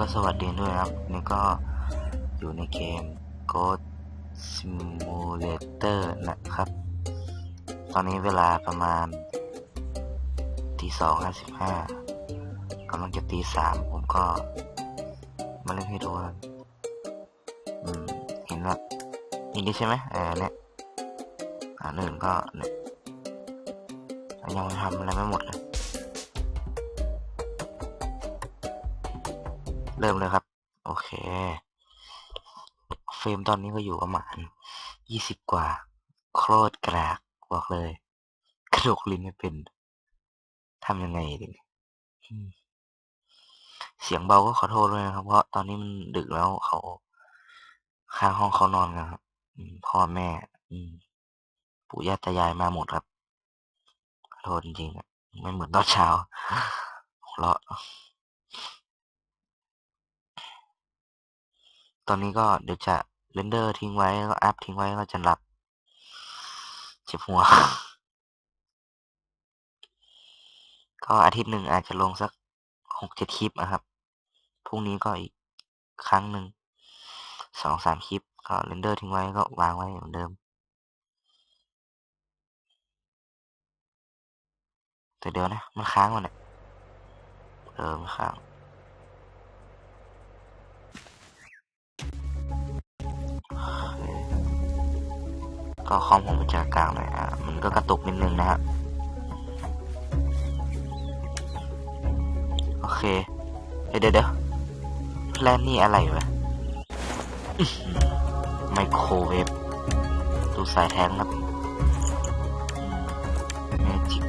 ก็สวัสดีด้วยครับ นี่ก็อยู่ในเกม Ghost Simulator นะครับ ตอนนี้เวลาประมาณตีสองห้าสิบห้ากำลังจะตีสามผมก็มาเล่นให้ดูครับอืมเห็นแบบนี่นี่ใช่ไหมเออเนี่ยอันอื่นก็เนี่ยยังทำอะไรไม่หมดเลย เริ่มเลยครับ โอเค เฟรมตอนนี้ก็อยู่ประมาณยี่สิบกว่า โคตรกรากบอกเลย กระดกลิ้นไม่เป็นทำยังไงดิเสียงเบาก็ขอโทษด้วยนะครับ เพราะตอนนี้มันดึกแล้วเขาข้างห้องเขานอนกันครับพ่อแม่ อืปู่ย่าตายายมาหมดครับขอโทษจริงๆไม่เหมือนตอนเช้าเราะ ตอนนี้ก็เดี๋ยวจะเรนเดอร์ทิ้งไว้แล้วก็อัพทิ้งไว้ก็จะหลับเจ็บหัว ก็อาทิตย์หนึ่งอาจจะลงสักหกเจ็ดคลิปนะครับ พรุ่งนี้ก็อีกครั้งหนึ่งสองสามคลิป ก็เรนเดอร์ทิ้งไว้ก็วางไว้เหมือนเดิม แต่เดี๋ยวนะ มันค้างวะเนี่ยเออมันค้าง ก็คอมผมมันจะกลางหน่อยอะมันก็กระตุกนิดนึงนะครับโอเคเดี๋ยวเดี๋ยวเดี๋ยวแพลนนี่อะไรวะไมโครเวฟดูสายแทงครับเมจิก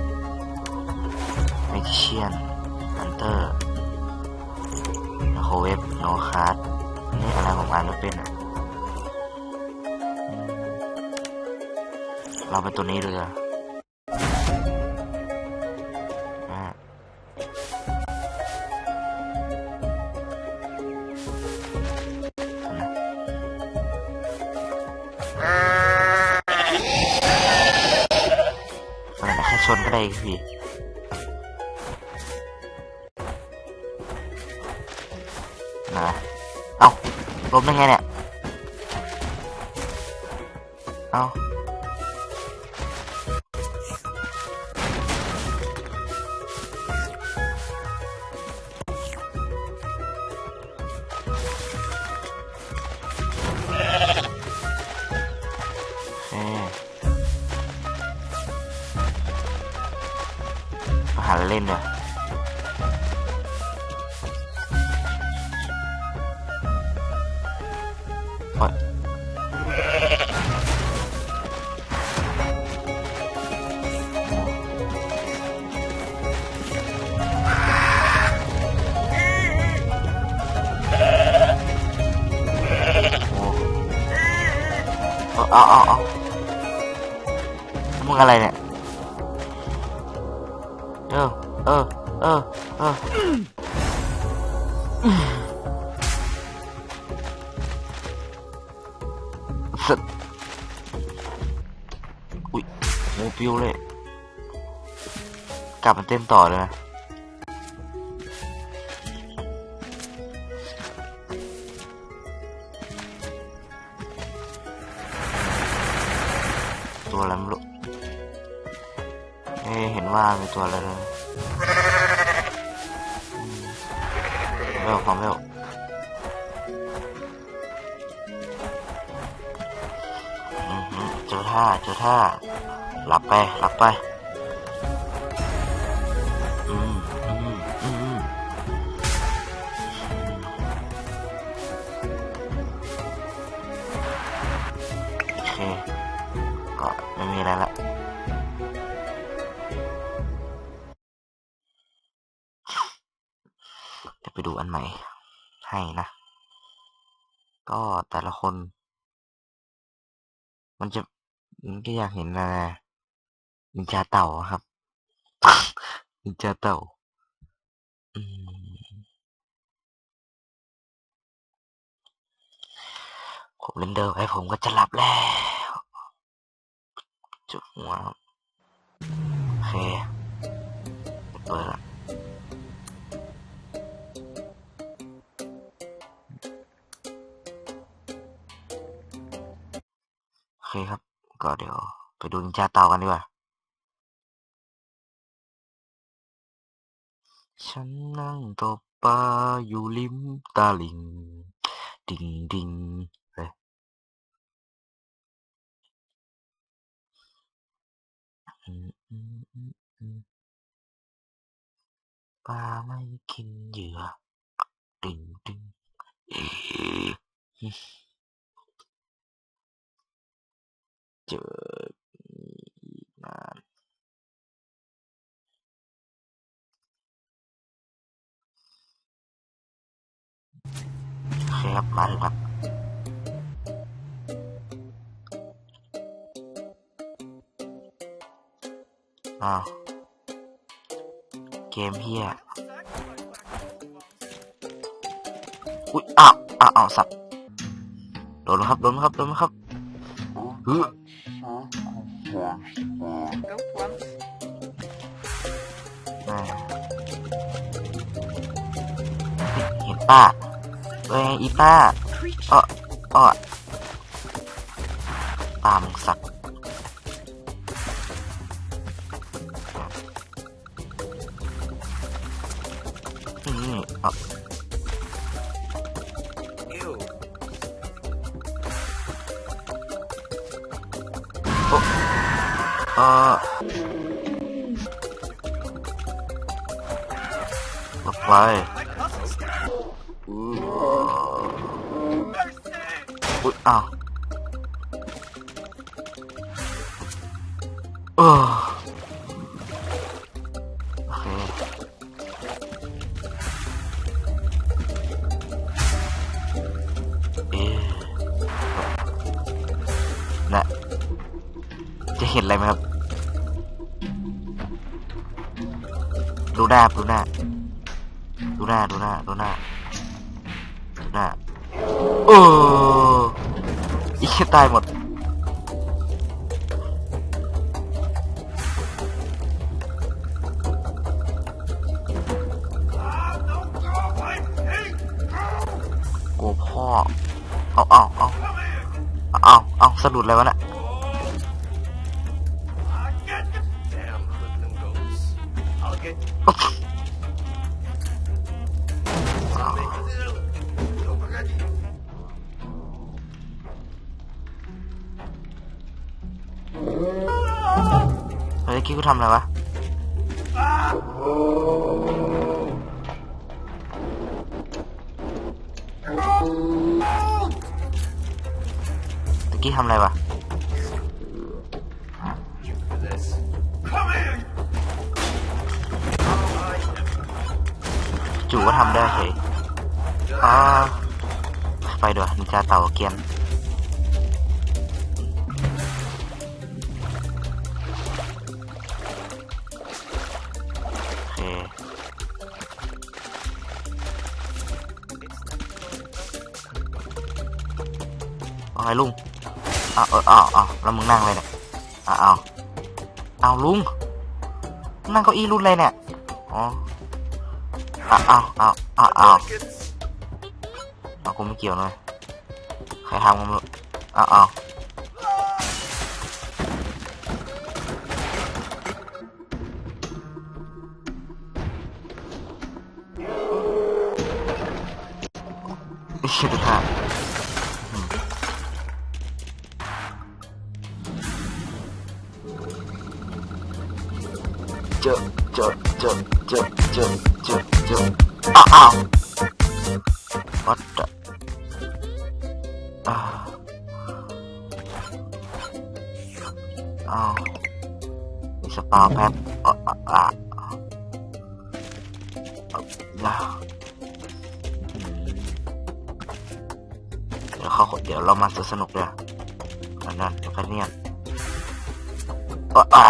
เมจิเชียนฮันเตอร์ไมโครเวฟโนคาร์ดนี่อะไรผมอ่านไม่เป็นอะ เราเป็นตัวนี้เลยอะอ่าอะไรนะแค่ชนก็ได้พี่นะเอ้าล้มได้ไงเนี่ย เอ้า มาหาเล่นเนอ สุดอุ้ยโมปิวเลย กลับมาเต้นต่อเลยนะตัวอะไรไม่รู้เอ๊ะเห็นว่ามีตัวอะไรเลย เร็วความเร็วอือหือเจอท่าเจอท่าหลับไปหลับไป อืมอืมอืม ใหม่ให้นะ ก็แต่ละคน มันจะมันก็อยากเห็นอะไรนินจาเต่าอครับนินจาเต่าอืมผมเล่นเดิมไว้ผมก็จะหลับแล้วจุดหัวครับโอเคเปิดละ ก็เดี๋ยว ไปดูนินจาเต่ากันดีกว่า ฉันนั่งตกปลาอยู่ริมตาลิง ดิงดิงเลยอืมอืมอืมอืมปลาไม่กินเหยื่อดิงดิง เจออีกนานโอเคครับมาถึงครับอ้าวเกมเฮียอุ๊ยอ้าวอ้าวอ้าวสับโดนไหมครับโดนไหมครับโดนไหมครับเฮ้ เห็นป้าเอ้ยอีป้าอ้ออ้ออตามสักอืมอะ เออหลบไปอู้อุ๊ยอ้าว เห็นอะไรไหมครับ ดูหน้าดูหน้าดูหน้าดูหน้าดูหน้าดูหน้าโอ้อีกตายหมดโอ้พ่อ เอาเอาเอาเอาเอาสะดุดอะไรวะน่ะ เฮ้ยกี้กูทำอะไรวะตะกี้ทำอะไรวะจู่ก็ทำได้เฉยอ่าไปดี๋ยนิจาเต่าเกียน อะไรลุงอ้าวเอออ้าวอ้าวแล้วมึงนั่งเลยเนี่ยอ้าวอ้าวอ้าวลุง นั่งเก้าอี้รุ่นเลยเนี่ย อ๋ออ้าวอ้าวอ้าวอ้าวอ้าวอ้าวกูไม่เกี่ยวเลยใครทำกันไม่รู้อ้าวอ้าว เจอเจอเจอเจอเจอเจอเจออ้าวอ้าว What the อ้าวอ้าวมีสปาแป๊บอะอะอะอะอะอืมเดี๋ยวเขาเดี๋ยวเรามาสนุกเลยอันนั้นเดี๋ยวกันเนี่ยอะ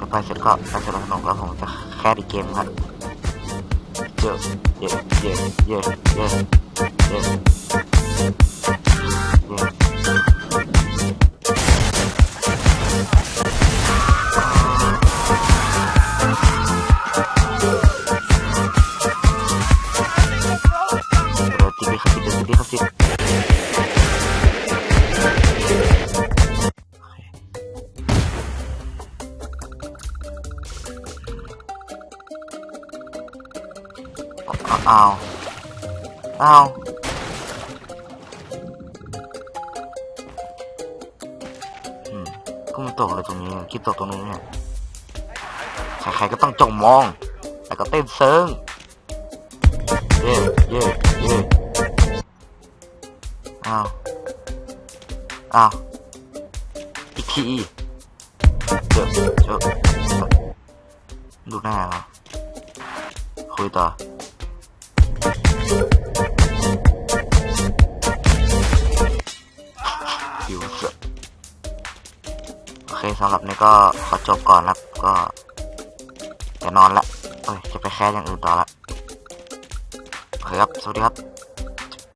อะไปเสร็จก็ไปสนุกสนุกแล้วผมจะแค่ดีเกมครับเยอะเยอะเยอะเยอะเยอะาก็มันตกเลยตรงนี้คิดตกตรงนี้เนี่ยใครๆก็ต้องจ้องมอง แล้วก็เต้นเซิงเย้เย้เย้เอาเอาอีกทีเจอเจอดูหน้าเรอคุยต่อ สำหรับนี้ก็ขอจบก่อนครับ ก็จะนอนละเอ้ยจะไปแค่อย่างอื่นต่อละโอเคครับ สวัสดีครับ